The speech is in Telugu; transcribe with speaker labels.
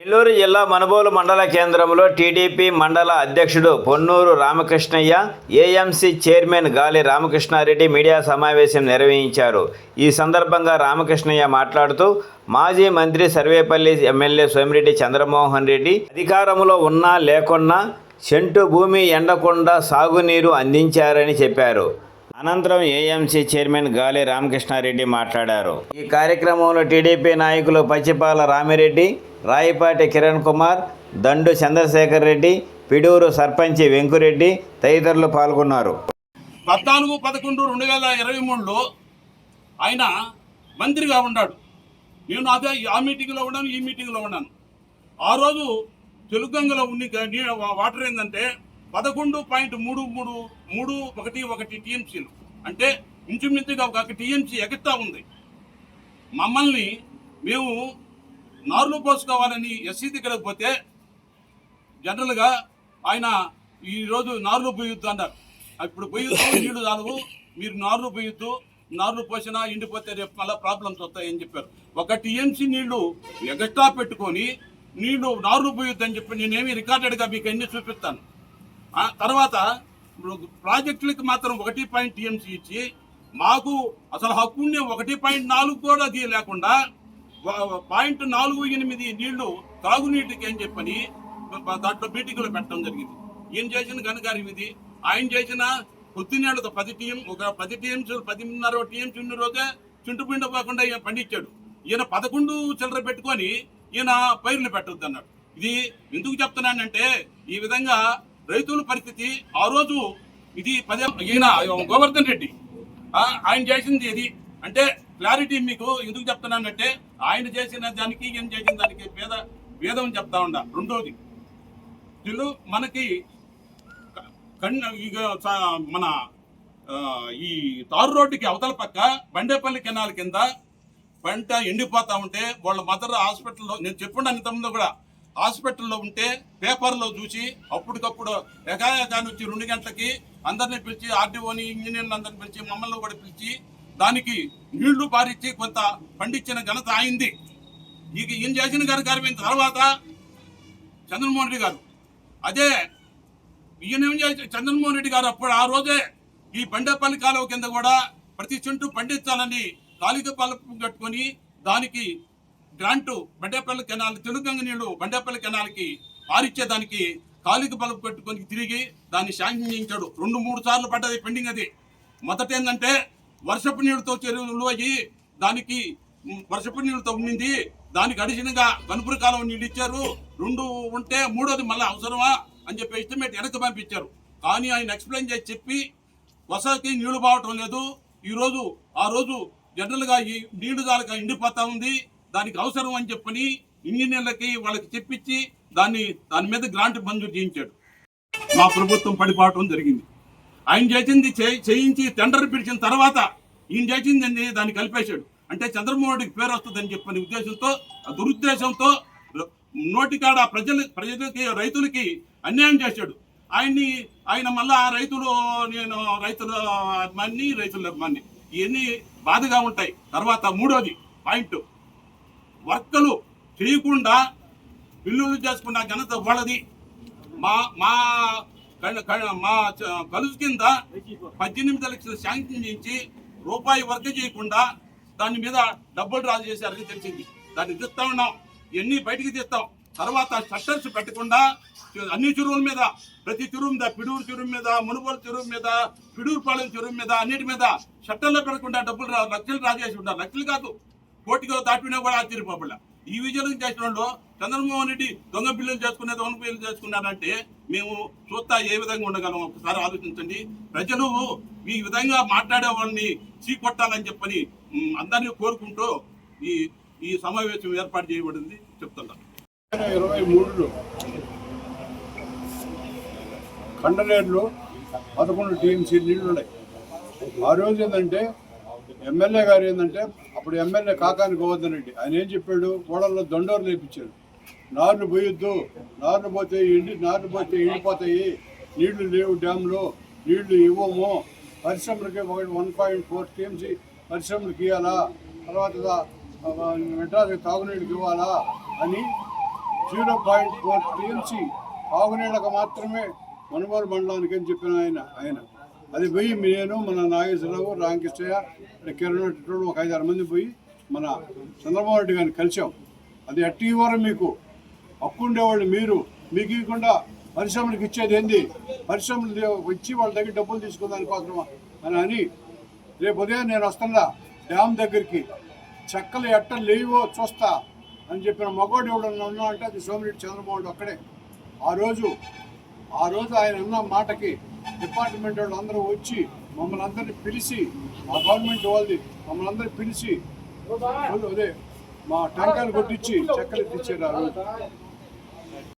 Speaker 1: నెల్లూరు జిల్లా మనుబోలు మండల కేంద్రంలో టీడీపీ మండల అధ్యక్షుడు పొన్నూరు రామకృష్ణయ్య ఏఎంసీ చైర్మన్ గాలి రామకృష్ణారెడ్డి మీడియా సమావేశం నిర్వహించారు. ఈ సందర్భంగా రామకృష్ణయ్య మాట్లాడుతూ మాజీ మంత్రి సర్వేపల్లి ఎమ్మెల్యే సోమిరెడ్డి చంద్రమోహన్ రెడ్డి అధికారంలో ఉన్నా లేకున్నా చెంటు భూమి ఎండకుండా సాగునీరు అందించారని చెప్పారు. అనంతరం ఏఎంసీ చైర్మన్ గాలి రామకృష్ణారెడ్డి మాట్లాడారు. ఈ కార్యక్రమంలో టీడీపీ నాయకులు పచ్చిపాల రామిరెడ్డి రాయపాటి కిరణ్ కుమార్ దండు చంద్రశేఖర్ రెడ్డి పిడూరు సర్పంచి వెంకురెడ్డి తదితరులు పాల్గొన్నారు.
Speaker 2: పద్నాలుగు పదకొండు రెండు వేల ఇరవై మూడులో ఆయన మంత్రిగా ఉన్నాడు నేను అదే ఆ మీటింగ్లో ఉన్నాను ఈ మీటింగ్లో ఉన్నాను. ఆ రోజు తెలుగంగలో ఉండి వాటర్ ఏంటంటే పదకొండు పాయింట్ మూడు మూడు మూడు ఒకటి ఒకటి టీఎంసీలు. అంటే ఇంచుమించుగా ఒక టీఎంసీ ఎగస్ట్రా ఉంది. మమ్మల్ని మేము నార్లు పోసుకోవాలని ఎస్సీ దగ్గరకు పోతే జనరల్గా ఆయన ఈరోజు నార్లు పోయొద్దు అన్నారు. ఇప్పుడు పోయొద్దు నీళ్ళు చాలవు మీరు నార్లు పోయొద్దు నార్లు పోసినా ఎండిపోతే రేపు మళ్ళీ ప్రాబ్లమ్స్ వస్తాయని చెప్పారు. ఒక టీఎంసీ నీళ్ళు ఎగస్ట్రా పెట్టుకొని నీళ్ళు నార్లు పొయ్యొద్దు అని చెప్పి నేనేమి రికార్డెడ్గా మీకు అన్ని చూపిస్తాను. తర్వాత ఇప్పుడు ప్రాజెక్టులకి మాత్రం ఒకటి పాయింట్ టీఎంసీ ఇచ్చి మాకు అసలు హక్కుండే ఒకటి పాయింట్ నాలుగు కూడా అది లేకుండా పాయింట్ నాలుగు ఎనిమిది నీళ్ళు తాగునీటికి అని చెప్పని దాంట్లో మీటింగ్లో పెట్టడం జరిగింది. ఈయన చేసిన ఘనకార్యం ఇది. ఆయన చేసిన పొద్దున్నేళ్ళతో పది టీఎం ఒక పది టీఎంసీ పదిన్నర టీఎంసీ ఉన్న రోజే చుంటుపిండ పోకుండా ఈయన పండించాడు. ఈయన పదకొండు చిల్లర పెట్టుకొని ఈయన పైర్లు పెట్టద్దు అన్నాడు. ఇది ఎందుకు చెప్తున్నానంటే ఈ విధంగా రైతుల పరిస్థితి ఆ రోజు ఇది పదే ఈయన గోవర్ధన్ రెడ్డి ఆయన చేసింది ఇది. అంటే క్లారిటీ మీకు ఎందుకు చెప్తున్నానంటే ఆయన చేసిన దానికి ఏం చేసిన దానికి భేద భేదం చెప్తా ఉండ. రెండోది వీళ్ళు మనకి కన్ను ఇక మన ఈ తారు రోడ్డుకి అవతల పక్క బండేపల్లి కెనాల్ కింద పంట ఎండిపోతా ఉంటే వాళ్ళ మదర్ హాస్పిటల్లో నేను చెప్పుండాను ఇంతకుముందు కూడా హాస్పిటల్లో ఉంటే పేపర్లో చూసి అప్పటికప్పుడు ఎకాయకాన్ని వచ్చి రెండు గంటలకి అందరిని పిలిచి ఆర్డీఓని ఇంజనీర్లు అందరిని పిలిచి మమ్మల్ని కూడా పిలిచి దానికి నీళ్ళు పారిచ్చి కొంత పండించిన ఘనత అయింది ఇక ఈయన చేసిన గారు కార్యం తర్వాత చంద్రమోహన్ రెడ్డి గారు. అదే ఈయన ఏం చేసి చంద్రమోహన్ రెడ్డి గారు అప్పుడు ఆ రోజే ఈ బండేపల్లి కాలువ కింద కూడా ప్రతి చెంటు పండించాలని కాలిక పలుపు కట్టుకొని దానికి గ్రాంటు బండేపల్లి కెనాల్ తెలుగంగ నీళ్ళు బండేపల్లి కెనాల్కి పారిచ్చేదానికి కాలిక పలుపు పెట్టుకొని తిరిగి దాన్ని శాంక్షన్ చేయించాడు. రెండు మూడు సార్లు పడ్డది పెండింగ్ అది. మొదట ఏంటంటే వర్షపు నీళ్ళతో చెరువు అయ్యి దానికి వర్షపు నీళ్ళతో ఉండింది దానికి అడిషన్గా కనుపుర కాలం నీళ్ళు ఇచ్చారు. రెండు ఉంటే మూడోది మళ్ళీ అవసరమా అని చెప్పి ఎస్టిమేట్ వెనక్కి పంపించారు. కానీ ఆయన ఎక్స్ప్లెయిన్ చేసి చెప్పి వసతికి నీళ్ళు బావటం లేదు. ఈరోజు ఆ రోజు జనరల్గా ఈ నీళ్ళు దానికి ఎండిపోతా ఉంది. దానికి అవసరం అని చెప్పని ఇంజనీర్లకి వాళ్ళకి చెప్పించి దాన్ని దాని మీద గ్రాంట్ మంజూరు చేయించాడు. మా ప్రభుత్వం పడిపోవటం జరిగింది. ఆయన చేసింది చేయించి టెండర్ పిలిచిన తర్వాత ఈయన చేసింది దాన్ని కలిపేశాడు. అంటే చంద్రబాబు నాయుడికి పేరు వస్తుందని చెప్పని ఉద్దేశంతో ఆ దురుద్దేశంతో నోటికాడ ప్రజలు ప్రజలకి రైతులకి అన్యాయం చేశాడు. ఆయన్ని ఆయన మళ్ళా రైతులు నేను రైతుల అభిమాని రైతుల అభిమాని ఇవన్నీ బాధగా ఉంటాయి. తర్వాత మూడోది పాయింట్. వర్కలు చేయకుండా బిల్లులు చేసుకున్న ఘనత వాళ్ళది. మా మా మా కలుసు కింద పద్దెనిమిది లక్షలు శాంక్షన్ చేయించి రూపాయి వర్క్ చేయకుండా దాని మీద డబ్బులు డ్రా చేశారని తెలిసింది. దాన్ని తీస్తా ఉన్నాం. ఇవన్నీ బయటికి తీస్తాం. తర్వాత షట్టర్స్ పెట్టకుండా అన్ని చెరువుల మీద ప్రతి చెరువు మీద పిడూరు చెరువు మీద మునుగోలు చెరువు మీద పిడూరుపాలెం చెరువు మీద అన్నిటి మీద షట్టర్లో పెట్టకుండా డబ్బులు రా లక్షలు డ్రా చేసి ఉంటారు లక్షలు కాదు కోటిగా దాటినా కూడా ఆశ్చర్యపోబడ ఈ విజయం చేసిన వాళ్ళు చంద్రమోహన్ రెడ్డి దొంగ బిల్లులు చేసుకునే దొంగ బిల్లులు చేసుకున్నారంటే మేము చూస్తా ఏ విధంగా ఉండగలం ఒకసారి ఆలోచించండి. ప్రజలు ఈ విధంగా మాట్లాడే వాళ్ళని చీకొట్టాలని చెప్పని అందరినీ కోరుకుంటూ ఈ ఈ సమావేశం ఏర్పాటు చేయబడింది. చెప్తున్నాను
Speaker 3: ఇరవై మూడులో కండలేరులో పదకొండు టీఎంసీ నీళ్ళు ఉన్నాయి. ఆ రోజు ఏంటంటే ఎమ్మెల్యే గారు ఏంటంటే అప్పుడు ఎమ్మెల్యే కాకాని గోవర్ధన్ రెడ్డి ఆయన ఏం చెప్పాడు? కోడల్లో దొండోరు లేపించాడు నారును పోయొద్దు. నార్లు పోతే ఎండి నార్లు పోతే ఎండిపోతాయి. నీళ్ళు లేవు డ్యాంలో నీళ్ళు ఇవ్వము. పరిశ్రమలకి ఒకటి వన్ పాయింట్ ఫోర్ టీఎంసీ పరిశ్రమలకు ఇవ్వాలా? తర్వాత మెడ్రాస్ తాగునీళ్ళకి ఇవ్వాలా? అని జీరో పాయింట్ ఫోర్ టీఎంసీ తాగునీళ్ళకు మాత్రమే మనుమూరు మండలానికి అని చెప్పిన ఆయన ఆయన. అది పోయి నేను మన నాగేశ్వరరావు రామకృష్ణయ్య కిరణ్ ఒక ఐదారు మంది పోయి మన చంద్రబాబు రెడ్డి గారిని కలిసాం అది ఎట్టి ఇవ్వరు మీకు. హక్కు ఉండేవాళ్ళు మీరు. మీకు ఇవ్వకుండా పరిశ్రమలకు ఇచ్చేది ఏంది? పరిశ్రమలు వచ్చి వాళ్ళ దగ్గర డబ్బులు తీసుకుందానికి అవసరమా అని అని రేపు ఉదయం నేను వస్తున్నా డ్యామ్ దగ్గరికి. చెక్కలు ఎట్ట లేవో చూస్తా అని చెప్పిన మగోడు ఎవడన్నా ఉన్నా అంటే అది సోమిరెడ్డి చంద్రబాబు అక్కడే ఆ రోజు ఆ రోజు ఆయన అన్న మాటకి డిపార్ట్మెంట్ వాళ్ళు అందరూ వచ్చి మమ్మల్ని అందరినీ పిలిచి ఆ గవర్నమెంట్ వాళ్ళది మమ్మల్ని అందరినీ పిలిచి అదే మా టంకాలు కొట్టించి చెక్కలు తెచ్చారు ఆ రోజు.